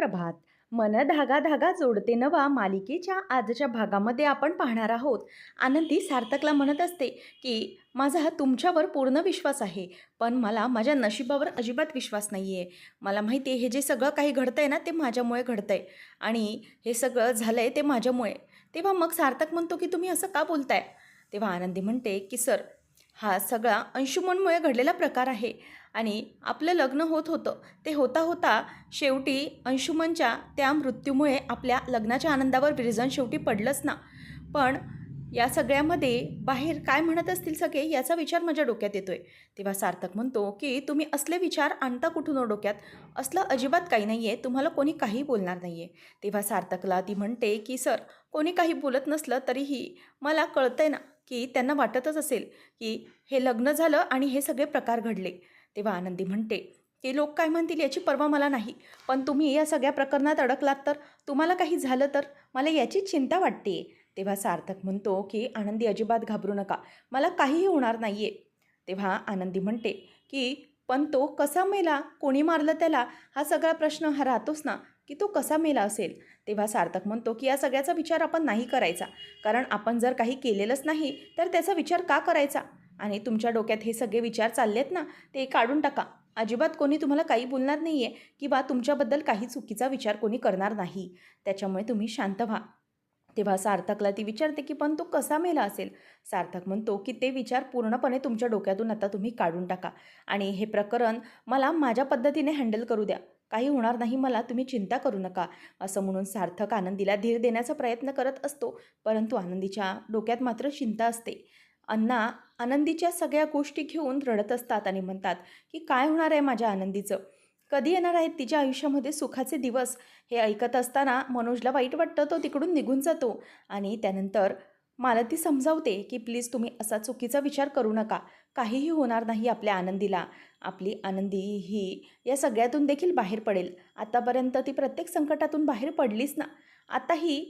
सुप्रभात मन धागा धागा जोडते नवा मालिकेच्या आजच्या भागामध्ये आपण पाहणार आहोत. आनंदी सार्थकला म्हणत असते की माझा तुमच्यावर पूर्ण विश्वास आहे पण मला माझ्या नशिबावर अजिबात विश्वास नाही आहे मला माहिती आहे हे जे सगळं काही घडतं आहे ना ते माझ्यामुळे घडतं आहे आणि हे सगळं झालं आहे ते माझ्यामुळे. तेव्हा मग सार्थक म्हणतो की तुम्ही असं का बोलताय? तेव्हा आनंदी म्हणते की सर हा सगळा अंशुमनमुळे घडलेला प्रकार आहे. आणि आपलं लग्न होत होतं. ते होता होता शेवटी अंशुमनच्या त्या मृत्यूमुळे आपल्या लग्नाच्या आनंदावर विरजन शेवटी पडलंच ना. पण या सगळ्यामध्ये बाहेर काय म्हणत असतील सगळे याचा विचार माझ्या डोक्यात येतोय. तेव्हा सार्थक म्हणतो की तुम्ही असले विचार आणता कुठून हो डोक्यात? असलं अजिबात काही नाही आहे तुम्हाला कोणी काही बोलणार नाही आहे तेव्हा सार्थकला ती म्हणते की सर कोणी काही बोलत नसलं तरीही मला कळतंय ना की त्यांना वाटतच असेल की हे लग्न झालं आणि हे सगळे प्रकार घडले. तेव्हा आनंदी म्हणते की लोक काय म्हणतील याची पर्वा मला नाही. पण तुम्ही या सगळ्या प्रकरणात अडकलात तर? तुम्हाला काही झालं तर? मला याची चिंता वाटते तेव्हा सार्थक म्हणतो की आनंदी अजिबात घाबरू नका. मला काहीही होणार नाही आहे तेव्हा आनंदी म्हणते की पण तो कसा मेला? कोणी मारलं त्याला? हा सगळा प्रश्न हा राहतोच ना की तो कसा मेला असेल? तेव्हा सार्थक म्हणतो की या सगळ्याचा विचार आपण नाही करायचा. कारण आपण जर काही केलेलंच नाही तर त्याचा विचार का करायचा? आणि तुमच्या डोक्यात हे सगळे विचार चाललेत ना ते काढून टाका. अजिबात कोणी तुम्हाला काही बोलणार नाही आहे किंवा तुमच्याबद्दल काही चुकीचा विचार कोणी करणार नाही. त्याच्यामुळे तुम्ही शांत व्हा. तेव्हा सार्थकला ती विचारते की पण तो कसा मेला असेल? सार्थक म्हणतो की ते विचार पूर्णपणे तुमच्या डोक्यातून आता तुम्ही काढून टाका. आणि हे प्रकरण मला माझ्या पद्धतीने हँडल करू द्या. काही होणार नाही मला तुम्ही चिंता करू नका. असं म्हणून सार्थक आनंदीला धीर देण्याचा प्रयत्न करत असतो. परंतु आनंदीच्या डोक्यात मात्र चिंता असते. अण्णा आनंदीच्या सगळ्या गोष्टी घेऊन रडत असतात आणि म्हणतात की काय होणार आहे माझ्या आनंदीचं? कधी येणार आहेत तिच्या आयुष्यामध्ये सुखाचे दिवस? हे ऐकत असताना मनोजला वाईट वाटतं तो तिकडून निघून जातो आणि त्यानंतर मला ती समजावते की प्लीज तुम्ही असा चुकीचा विचार करू नका. काहीही होणार नाही आपल्या आनंदीला. आपली आनंदी ही या सगळ्यातून देखील बाहेर पडेल. आतापर्यंत ती प्रत्येक संकटातून बाहेर पडलीच ना. आताही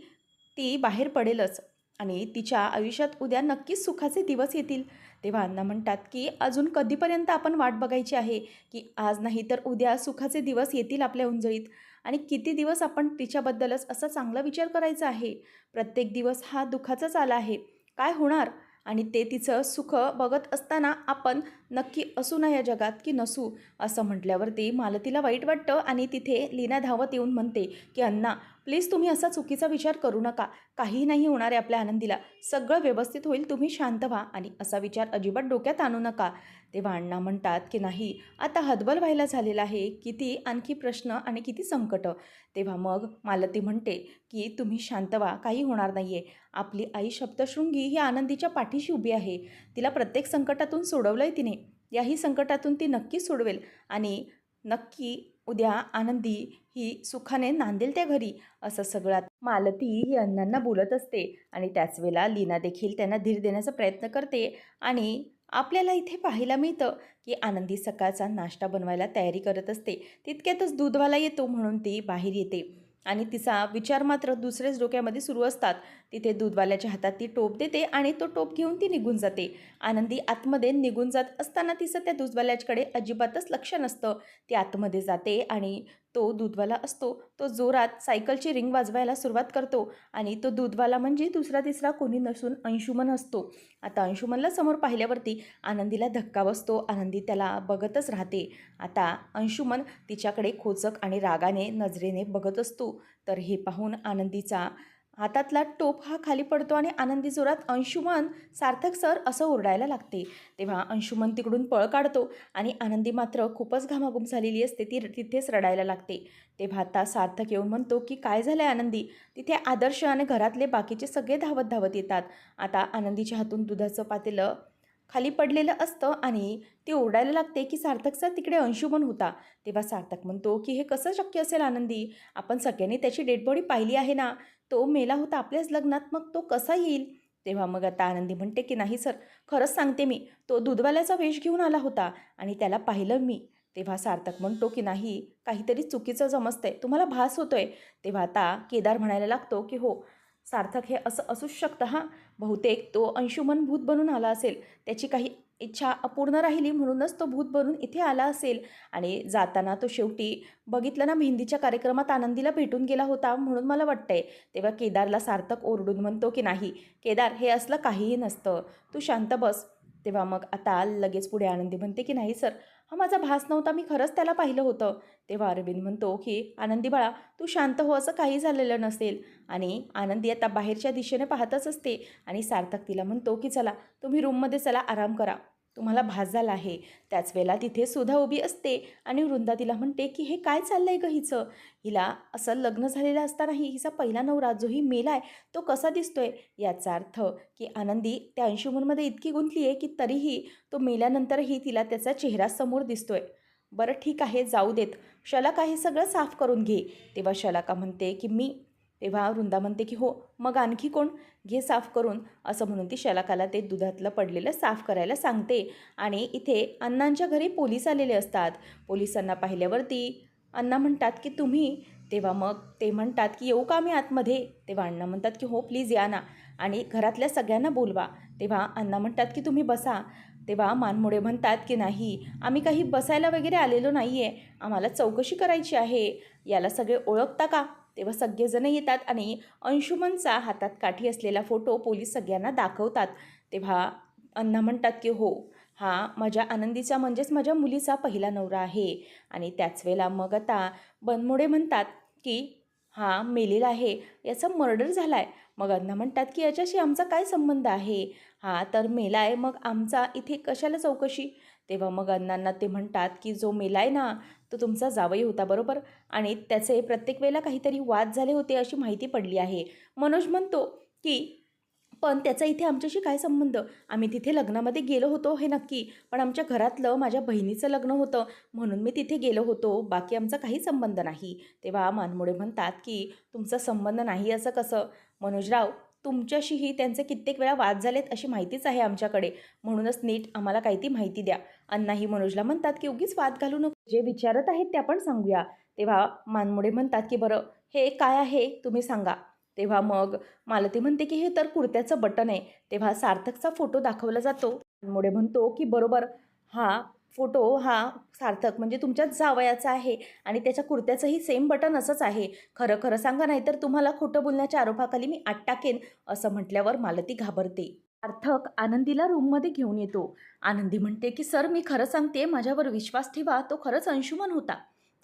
ती बाहेर पडेलच. आणि तिच्या आयुष्यात उद्या नक्कीच सुखाचे दिवस येतील. तेव्हा अण्णा म्हणतात की अजून कधीपर्यंत आपण वाट बघायची आहे? की आज नाही तर उद्या सुखाचे दिवस येतील आपल्या उंजळीत. आणि किती दिवस आपण तिच्याबद्दलच असा चांगला विचार करायचा आहे? प्रत्येक दिवस हा दुःखाचाच आला आहे. काय होणार? आणि ते तिचं सुख बघत असताना आपण नक्की असू ना या जगात की नसू असं म्हटल्यावरती मालतीला वाईट वाटतं आणि तिथे लीना धावत येऊन म्हणते की अण्णा प्लीज तुम्ही असा चुकीचा विचार करू नका. काही नाही होणार आहे आपल्या आनंदीला. सगळं व्यवस्थित होईल तुम्ही शांत व्हा आणि असा विचार अजिबात डोक्यात आणू नका. तेव्हा अण्णा म्हणतात की नाही आता हतबल व्हायला झालेला आहे. किती आणखी प्रश्न आणि किती संकट. तेव्हा मग मालती म्हणते की तुम्ही शांत व्हा काही होणार नाही आहे आपली आई शब्दशृंगी ही आनंदीच्या पाठीशी उभी आहे. तिला प्रत्येक संकटातून सोडवलं आहे तिने. याही संकटातून ती नक्की सोडवेल. आणि नक्की उद्या आनंदी ही सुखाने नांदेल त्या घरी असं सगळ्यात मालती ही अण्णांना बोलत असते. आणि त्याच वेळेला लीना देखील त्यांना धीर देण्याचा प्रयत्न करते. आणि आपल्याला इथे पाहायला मिळतं की आनंदी सकाळचा नाश्ता बनवायला तयारी करत असते. तितक्यातच दूधवाला येतो म्हणून ती बाहेर येते. आणि तिचा विचार मात्र दुसरेच डोक्यामध्ये सुरू असतात. तिथे दूधवाल्याच्या हातात ती टोप देते आणि तो टोप घेऊन ती निघून जाते. आनंदी आतमध्ये निघून जात असताना तिचं त्या दूधवाल्याच्याकडे अजिबातच लक्ष नसतं. ती आतमध्ये जाते आणि तो दूधवाला असतो तो जोरात सायकलची रिंग वाजवायला सुरुवात करतो आणि तो दूधवाला म्हणजे दुसरा तिसरा कोणी नसून अंशुमन असतो. आता अंशुमनला समोर पाहिल्यावरती आनंदीला धक्का बसतो आनंदी त्याला बघतच राहते. आता अंशुमन तिच्याकडे खोचक आणि रागाने नजरेने बघत असतो. तर हे पाहून आनंदीचा हातातला टोप हा खाली पडतो आणि आनंदी जोरात अंशुमन सार्थक सर असं ओरडायला लागते. तेव्हा अंशुमन तिकडून पळ काढतो आणि आनंदी मात्र खूपच घामाघूम झालेली असते ती तिथेच रडायला लागते. तेव्हा आता सार्थक येऊन म्हणतो की काय झालं आहे आनंदी? तिथे आदर्श आणि घरातले बाकीचे सगळे धावत धावत येतात. आता आनंदीच्या हातून दुधाचं पातेलं खाली पडलेलं असतं आणि ती ओरडायला लागते की सार्थक सर तिकडे अंशुमन होता. तेव्हा सार्थक म्हणतो की हे कसं शक्य असेल आनंदी? आपण सगळ्यांनी त्याची डेड बॉडी पाहिली आहे ना? तो मेला होता आपल्याच लग्नात मग तो कसा येईल? तेव्हा मग आता आनंदी म्हणते की नाही सर खरंच सांगते मी तो दूधवाल्याचा वेश घेऊन आला होता आणि त्याला पाहिलं मी. तेव्हा सार्थक म्हणतो की नाही काहीतरी चुकीचं जमस्तंय तुम्हाला भास होतोय. तेव्हा आता केदार म्हणायला लागतो की हो सार्थक हे असं असूच शकतं हां. बहुतेक तो अंशुमन भूत बनून आला असेल त्याची काही इच्छा अपूर्ण राहिली म्हणूनच तो भूत बनून इथे आला असेल. आणि जाताना तो शेवटी बघितलं ना मेहंदीच्या कार्यक्रमात आनंदीला भेटून गेला होता म्हणून मला वाटतंय. तेव्हा केदारला सार्थक ओरडून म्हणतो की नाही केदार हे असलं काहीही नसतं. तू शांत बस. तेव्हा मग आता लगेच पुढे आनंदी म्हणते की नाही सर हा माझा भास नव्हता मी खरंच त्याला पाहिलं होतं. तेव्हा अरविंद म्हणतो की आनंदी बाळा तू शांत हो असं काही झालेलं नसेल. आणि आनंदी आता बाहेरच्या दिशेने पाहतच असते आणि सार्थक तिला म्हणतो की चला तुम्ही रूममध्ये चला आराम करा. तुम्हाला भास झाला आहे. त्याच वेळेला तिथे सुधा उभी असते आणि वृंदा तिला म्हणते की हे काय चाललं आहे गं हिचं? हिला असं लग्न झालेलं असतानाही हिचा पहिला नवरा जो ही मेला आहे तो कसा दिसतोय? याचा अर्थ की आनंदी त्या अंशुमनमध्ये इतकी गुंतली आहे की तरीही तो मेल्यानंतरही तिला त्याचा चेहरा समोर दिसतोय. बरं ठीक आहे जाऊ देत. शलाका हे सगळं साफ करून घे. तेव्हा शलाका म्हणते की मी तेव्हा वृंदा म्हणते की हो मग आणखी कोण? घे साफ करून असं म्हणून ती शलाकाला ते दुधातलं पडलेलं साफ करायला सांगते. आणि इथे अण्णांच्या घरी पोलीस आलेले असतात. पोलिसांना पाहिल्यावरती अण्णा म्हणतात की तुम्ही? तेव्हा मग ते म्हणतात की येऊ का आम्ही आतमध्ये? तेव्हा अण्णा म्हणतात की हो प्लीज या ना. आणि घरातल्या सगळ्यांना बोलवा. तेव्हा अण्णा म्हणतात की तुम्ही बसा. तेव्हा मानमोडे म्हणतात की नाही आम्ही काही बसायला वगैरे आलेलो नाही आहे आम्हाला चौकशी करायची आहे. याला सगळे ओळखता का? तेव्हा सगळेजण येतात आणि अंशुमनचा हातात काठी असलेला फोटो पोलीस सगळ्यांना दाखवतात. तेव्हा अण्णा म्हणतात की हो हा माझ्या आनंदीचा म्हणजेच माझ्या मुलीचा पहिला नवरा आहे. आणि त्याच वेळेला मग आता बनमोडे म्हणतात की हा मेलेला आहे याचा मर्डर झाला आहे मग अण्णा म्हणतात की याच्याशी आमचा काय संबंध आहे? हा तर मेला आहे मग आमचा इथे कशाला चौकशी? तेव्हा मग अण्णांना ते म्हणतात की जो मेला आहे ना तो तुमचा जावई होता बरोबर? आणि त्याचे प्रत्येक वेळेला काहीतरी वाद झाले होते अशी माहिती पडली आहे. मनोज म्हणतो की पण त्याचा इथे आमच्याशी काय संबंध? आम्ही तिथे लग्नामध्ये गेलो होतो हे नक्की. पण आमच्या घरातलं माझ्या बहिणीचं लग्न होतं. म्हणून मी तिथे गेलो होतो. बाकी आमचा काही संबंध नाही. तेव्हा मानमोडे म्हणतात की तुमचा संबंध नाही असं कसं? मनोजराव तुमच्याशीही त्यांचे कित्येक वेळा वाद झालेत अशी माहितीच आहे आमच्याकडे. म्हणूनच नीट आम्हाला काही ती माहिती द्या. अण्णाही मनोजला म्हणतात की उगीच वाद घालू नको. जे विचारत आहेत ते आपण सांगूया. तेव्हा मानमोडे म्हणतात की बरं हे काय आहे? तुम्ही सांगा. तेव्हा मग मालती म्हणते की हे तर कुर्त्याचं बटन आहे. तेव्हा सार्थकचा फोटो दाखवला जातो. मानमोडे म्हणतो की बरोबर. हा फोटो हा सार्थक म्हणजे तुमच्याच जावयाचा आहे आणि त्याच्या कुर्त्याचंही सेम बटन असंच आहे. खरं खरं सांगा नाही तर तुम्हाला खोटं बोलण्याच्या आरोपाखाली मी आत टाकेन असं म्हटल्यावर मालती घाबरते. सार्थक आनंदीला रूममध्ये घेऊन येतो. आनंदी म्हणते की सर मी खरं सांगते माझ्यावर विश्वास ठेवा तो खरंच अंशुमन होता.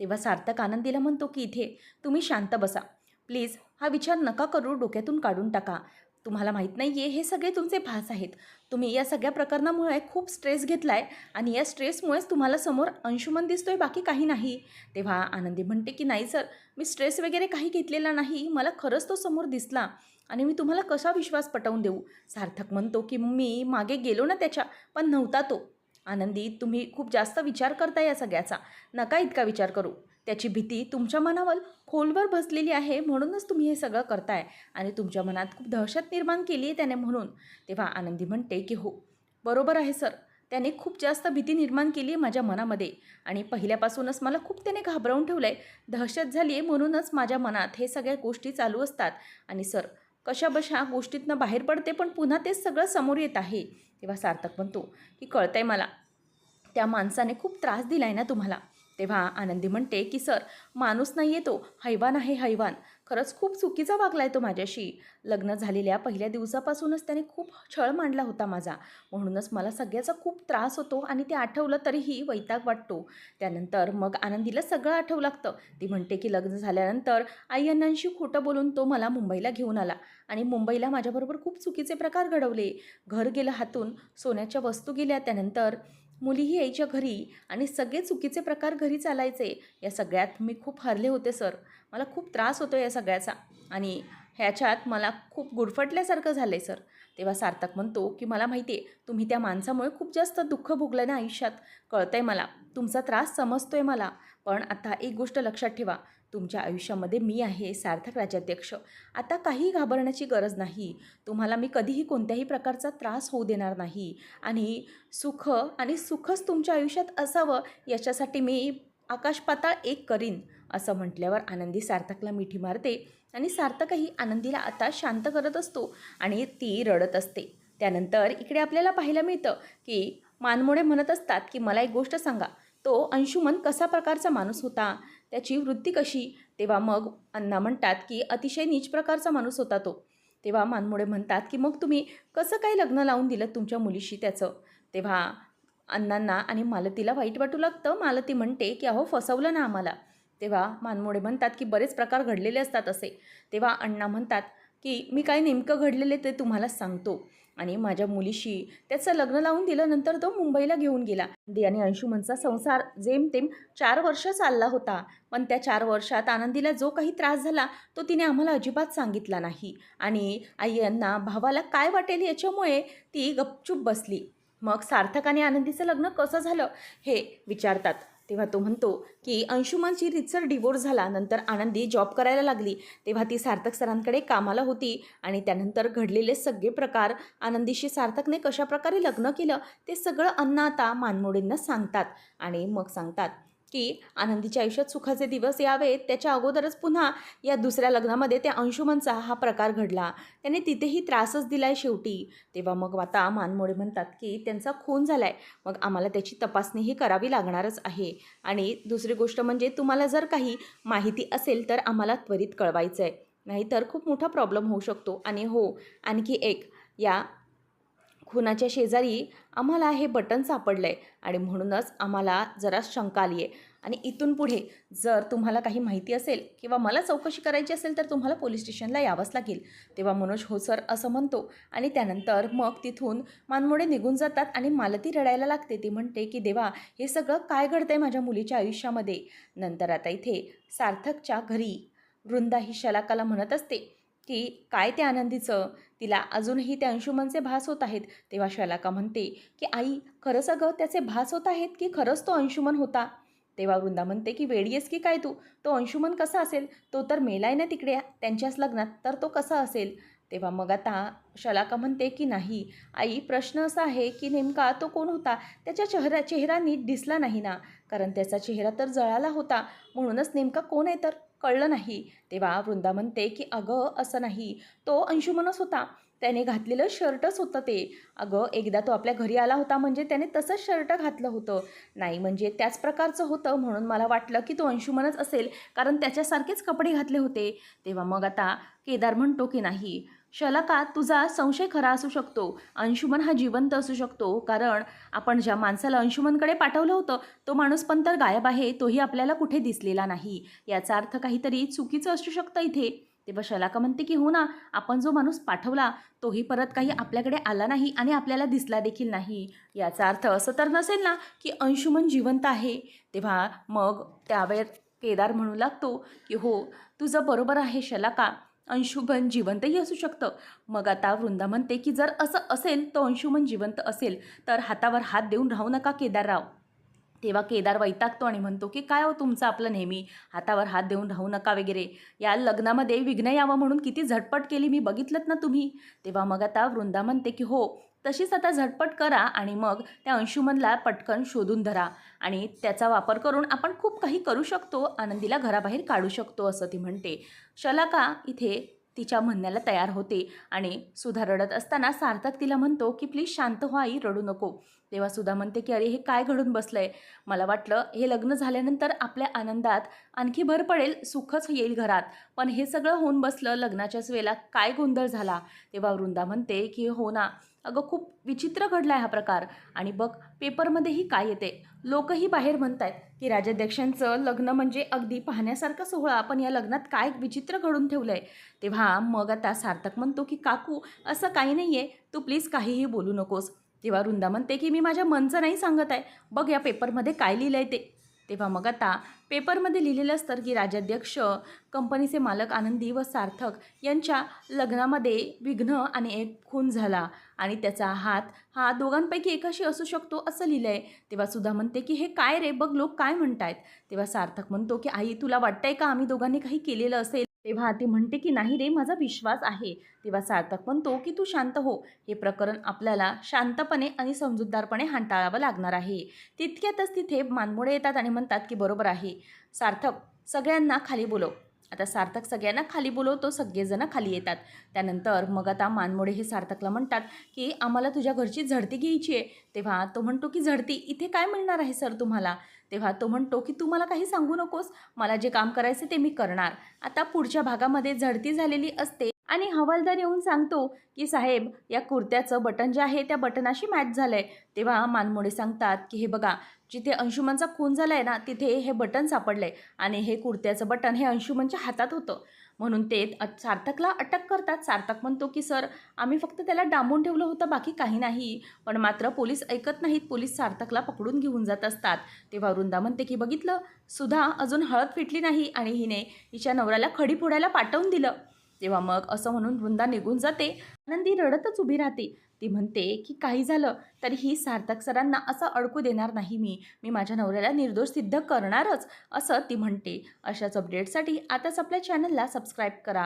तेव्हा सार्थक आनंदीला म्हणतो की इथे तुम्ही शांत बसा. प्लीज हा विचार नका करू डोक्यातून काढून टाका. तुम्हाला माहीत नाही आहे हे सगळे तुमचे भास आहेत. तुम्ही या सगळ्या प्रकरणामुळे खूप स्ट्रेस घेतला आहे आणि या स्ट्रेसमुळेच तुम्हाला समोर अंशुमन दिसतो आहे बाकी काही नाही. तेव्हा आनंदी म्हणते की नाही सर मी स्ट्रेस वगैरे काही घेतलेला नाही. मला खरंच तो समोर दिसला आणि मी तुम्हाला कसा विश्वास पटवून देऊ? सार्थक म्हणतो की मी मागे गेलो ना त्याच्या पण नव्हता तो. आनंदी तुम्ही खूप जास्त विचार करता या सगळ्याचा. नका इतका विचार करू. त्याची भीती तुमच्या मनावर खोलवर बसलेली आहे म्हणूनच तुम्ही हे सगळं करताय. आणि तुमच्या मनात खूप दहशत निर्माण केली आहे त्याने म्हणून. तेव्हा आनंदी म्हणते की हो बरोबर आहे सर. त्याने खूप जास्त भीती निर्माण केली आहे माझ्या मनामध्ये. आणि पहिल्यापासूनच मला खूप त्याने घाबरवून ठेवलं आहे दहशत झाली आहे म्हणूनच माझ्या मनात हे सगळ्या गोष्टी चालू असतात. आणि सर कशा बशा गोष्टीतनं बाहेर पडते पण पुन्हा तेच सगळं समोर येत आहे. तेव्हा सार्थक म्हणतो की कळतंय मला. त्या माणसाने खूप त्रास दिला आहे ना तुम्हाला. तेव्हा आनंदी म्हणते की सर माणूस नाही आहे तो हैवान आहे हैवान. खरंच खूप चुकीचा वागला आहे तो माझ्याशी. लग्न झालेल्या पहिल्या दिवसापासूनच त्याने खूप छळ मांडला होता माझा. म्हणूनच मला सगळ्याचा खूप त्रास होतो आणि ते आठवलं तरीही वैताग वाटतो. त्यानंतर मग आनंदीला सगळं आठवू लागतं. ती म्हणते की लग्न झाल्यानंतर आई अण्णांशी खोटं बोलून तो मला मुंबईला घेऊन आला आणि मुंबईला माझ्याबरोबर खूप चुकीचे प्रकार घडवले. घर गेलं हातून सोन्याच्या वस्तू गेल्या त्यानंतर मुलीही यायच्या घरी आणि सगळे चुकीचे प्रकार घरी चालायचे. या सगळ्यात मी खूप हरले होते सर. मला खूप त्रास होतो या सगळ्याचा. आणि ह्याच्यात मला खूप गुडफटल्यासारखं झालं आहे सर. तेव्हा सार्थक म्हणतो की मला माहिती आहे तुम्ही त्या माणसामुळे खूप जास्त दुःख भोगलं ना आयुष्यात. कळतं आहे मला. तुमचा त्रास समजतो आहे मला. पण आता एक गोष्ट लक्षात ठेवा. तुमच्या आयुष्यामध्ये मी आहे सार्थक राज्याध्यक्ष. आता काही घाबरण्याची गरज नाही. तुम्हाला मी कधीही कोणत्याही प्रकारचा त्रास होऊ देणार नाही. आणि सुख आणि सुखच तुमच्या आयुष्यात असावं याच्यासाठी मी आकाश पाताळ एक करीन असं म्हटल्यावर आनंदी सार्थकला मिठी मारते आणि सार्थकही आनंदीला आता शांत करत असतो आणि ती रडत असते. त्यानंतर इकडे आपल्याला पाहायला मिळतं की मानमोडे म्हणत असतात की मला एक गोष्ट सांगा. तो अंशुमन कसा प्रकारचा माणूस होता? त्याची वृत्ती कशी? तेव्हा मग अण्णा म्हणतात की अतिशय नीच प्रकारचा माणूस होता तो. तेव्हा मानमोडे म्हणतात की मग तुम्ही कसं काय लग्न लावून दिलं तुमच्या मुलीशी त्याचं? तेव्हा अण्णांना आणि मालतीला वाईट वाटू लागतं. मालती म्हणते की अहो फसवलं ना आम्हाला. तेव्हा मानमोडे म्हणतात की बरेच प्रकार घडलेले असतात असे. तेव्हा अण्णा म्हणतात की मी काय नेमकं घडलेले ते तुम्हाला सांगतो. आणि माझ्या मुलीशी त्याचं लग्न लावून दिलं नंतर तो मुंबईला घेऊन गेला. दे आणि अंशुमनचा संसार जेमतेम चार वर्ष चालला होता. पण त्या चार वर्षात आनंदीला जो काही त्रास झाला तो तिने आम्हाला अजिबात सांगितला नाही. आणि आई यांना भावाला काय वाटेल याच्यामुळे ती गपचूप बसली. मग सार्थक आणि आनंदीचं लग्न कसं झालं हे विचारतात. तेव्हा तो म्हणतो की अंशुमनची रितसर डिवोर्स झाला नंतर आनंदी जॉब करायला लागली. तेव्हा ती सार्थक सरांकडे कामाला होती आणि त्यानंतर घडलेले सगळे प्रकार आनंदीशी सार्थकने कशाप्रकारे लग्न केलं ते सगळं अण्णा आता मानमोडींना सांगतात आणि मग सांगतात की आनंदीच्या आयुष्यात सुखाचे दिवस यावेत. त्याच्या अगोदरच पुन्हा या दुसऱ्या लग्नामध्ये त्या अंशुमनचा हा प्रकार घडला. त्याने तिथेही त्रासच दिला आहे शेवटी. तेव्हा मग आता मानमोडे म्हणतात की त्यांचा खून झाला आहे मग आम्हाला त्याची तपासणीही करावी लागणारच आहे. आणि दुसरी गोष्ट म्हणजे तुम्हाला जर काही माहिती असेल तर आम्हाला त्वरित कळवायचं आहे नाहीतर खूप मोठा प्रॉब्लेम होऊ शकतो. आणि हो आणखी एक या खुनाच्या शेजारी आम्हाला हे बटन सापडलं आहे आणि म्हणूनच आम्हाला जरा शंका आली आहे आणि इथून पुढे जर तुम्हाला काही माहिती असेल किंवा मला चौकशी करायची असेल तर तुम्हाला पोलीस स्टेशनला यावंच लागेल. तेव्हा मनोज हो सर असं म्हणतो. आणि त्यानंतर मग तिथून मानमोडे निघून जातात आणि मालती रडायला लागते. ती म्हणते की देवा हे सगळं काय घडतं आहे माझ्या मुलीच्या आयुष्यामध्ये? नंतर आता इथे सार्थकच्या घरी वृंदा ही शलाकाला म्हणत असते की काय ते आनंदीचं? तिला अजूनही त्या अंशुमनचे भास होत आहेत. तेव्हा शलाका म्हणते की आई खरंच अगं त्याचे भास होत आहेत की खरंच तो अंशुमन होता? तेव्हा वृंदा म्हणते की वेडी आहेस की काय तू? तो अंशुमन कसा असेल? तो तर मेलाय ना तिकडे त्यांच्याच लग्नात तर तो कसा असेल? तेव्हा मग आता शलाका म्हणते की नाही आई प्रश्न असा आहे की नेमका तो कोण होता? त्याच्या चेहरा चेहरा नीट दिसला नाही ना कारण त्याचा चेहरा तर जळाला होता. म्हणूनच नेमका कोण आहे तर? कळलं नाही. तेव्हा वृंदा म्हणते की अगं असं नाही. तो अंशुमनच होता. त्याने घातलेलं शर्टच होतं ते. अगं एकदा तो आपल्या घरी आला होता म्हणजे त्याने तसंच शर्ट घातलं होतं. नाही म्हणजे त्याच प्रकारचं होतं म्हणून मला वाटलं की तो अंशुमनच असेल कारण त्याच्यासारखेच कपडे घातले होते. तेव्हा मग आता केदार म्हणतो की नाही. शलाका तुझा संशय खरा असू शकतो. अंशुमन हा जिवंत असू शकतो. कारण आपण ज्या माणसाला अंशुमनकडे पाठवलं होतं तो माणूस पण तर गायब आहे तोही आपल्याला कुठे दिसलेला नाही. याचा अर्थ काहीतरी चुकीचं असू शकतं इथे. तेव्हा शलाका म्हणते की हो ना आपण जो माणूस पाठवला तोही परत काही आपल्याकडे आला नाही आणि आपल्याला दिसला देखील नाही. याचा अर्थ असं तर नसेल ना की अंशुमन जिवंत आहे? तेव्हा मग त्यावेळेस केदार म्हणू लागतो की हो तुझं बरोबर आहे शलाका. अंशुमन जिवंतही असू शकतं. मग आता वृंदा म्हणते की जर असं असेल तर अंशुमन जिवंत असेल तर हातावर हात देऊन राहू नका केदारराव. तेव्हा केदार वैतागतो आणि म्हणतो की काय हो तुमचं आपलं नेहमी? हातावर हात देऊन राहू नका वगैरे. या लग्नामध्ये विघ्न यावं म्हणून किती झटपट केली मी बघितलंत ना तुम्ही? तेव्हा मग आता वृंदा म्हणते की हो तशीच आता झटपट करा आणि मग त्या अंशुमनला पटकन शोधून धरा. आणि त्याचा वापर करून आपण खूप काही करू शकतो. आनंदीला घराबाहेर काढू शकतो असं ती म्हणते. शलाका इथे तिच्या म्हणण्याला तयार होते आणि सुधा रडत असताना सार्थक तिला म्हणतो की प्लीज शांत व्हा आई रडू नको. तेव्हा सुधा म्हणते की अरे हे काय घडून बसलं आहे मला वाटलं हे लग्न झाल्यानंतर आपल्या आनंदात आणखी भर पडेल सुखच येईल घरात. पण हे सगळं होऊन बसलं लग्नाच्याच वेळेला काय गोंधळ झाला? तेव्हा वृंदा म्हणते की हो ना. अगं खूप विचित्र घडला आहे हा प्रकार. आणि बघ पेपरमध्येही काय येते? लोकही बाहेर म्हणत आहेत की राजाध्यक्षांचं लग्न म्हणजे अगदी पाहण्यासारखा सोहळा. पण या लग्नात काय विचित्र घडून ठेवलं आहे तेव्हा मग आता सार्थक म्हणतो की काकू असं काही नाही आहे तू प्लीज काहीही बोलू नकोस. तेव्हा वृंदा म्हणते की मी माझ्या मनचं नाही सांगत आहे. बघ या पेपरमध्ये काय लिहिलं आहे ते. तेव्हा मग आता पेपरमध्ये लिहिलेलं असतं की राजाध्यक्ष कंपनीचे मालक आनंदी व सार्थक यांच्या लग्नामध्ये विघ्न आणि एक खून झाला आणि त्याचा हात हा दोघांपैकी एकाशी असू शकतो असं लिहिलं आहे तेव्हा सुद्धा म्हणते की हे काय रे? बघ लोक काय म्हणतायत? तेव्हा सार्थक म्हणतो की आई तुला वाटतंय का आम्ही दोघांनी काही केलेलं असेल? तेव्हा ती म्हणते की नाही रे माझा विश्वास आहे. तेव्हा सार्थक म्हणतो की तू शांत हो. हे प्रकरण आपल्याला शांतपणे आणि समजूतदारपणे हाताळावं लागणार आहे. तितक्यातच तिथे मानमोडे येतात आणि म्हणतात की बरोबर आहे. सार्थक सगळ्यांना खाली बोलव. आता सार्थक सगळ्यांना खाली बोलवतो सगळेजण खाली येतात. त्यानंतर मग आता मानमोडे हे सार्थकला म्हणतात की आम्हाला तुझ्या घरची झडती घ्यायची आहे. तेव्हा तो म्हणतो की झडती इथे काय मिळणार आहे सर तुम्हाला? तेव्हा तो म्हणतो की तू मला काही सांगू नकोस. मला जे काम करायचं ते मी करणार. आता पुढच्या भागामध्ये झडती झालेली असते आणि हवालदार येऊन सांगतो की साहेब या कुर्त्याचं बटन जे आहे त्या बटनाशी मॅच झालं आहे तेव्हा मानमोडे सांगतात की हे बघा जिथे अंशुमनचा खून झाला आहे ना तिथे हे बटन सापडलं आहे आणि हे कुर्त्याचं बटन हे अंशुमनच्या हातात होतं. म्हणून ते सार्थकला अटक करतात. सार्थक म्हणतो की सर आम्ही फक्त त्याला डांबून ठेवलं होतं बाकी काही नाही. पण मात्र पोलीस ऐकत नाहीत. पोलीस सार्थकला पकडून घेऊन जात असतात. तेव्हा वृंदा म्हणते की बघितलं? सुधा अजून हळद फिटली नाही. आणि हिने हिच्या नवऱ्याला खडी फोडायला पाठवून दिलं. तेव्हा मग असं म्हणून वृंदा निघून जाते. आनंदी रडतच उभी राहते. ती म्हणते की काही झालं तरीही सार्थक सरांना असं अडकू देणार नाही मी. मी माझ्या नवऱ्याला निर्दोष सिद्ध करणारच असं ती म्हणते. अशाच अपडेटसाठी आताच आपल्या चॅनलला सबस्क्राईब करा.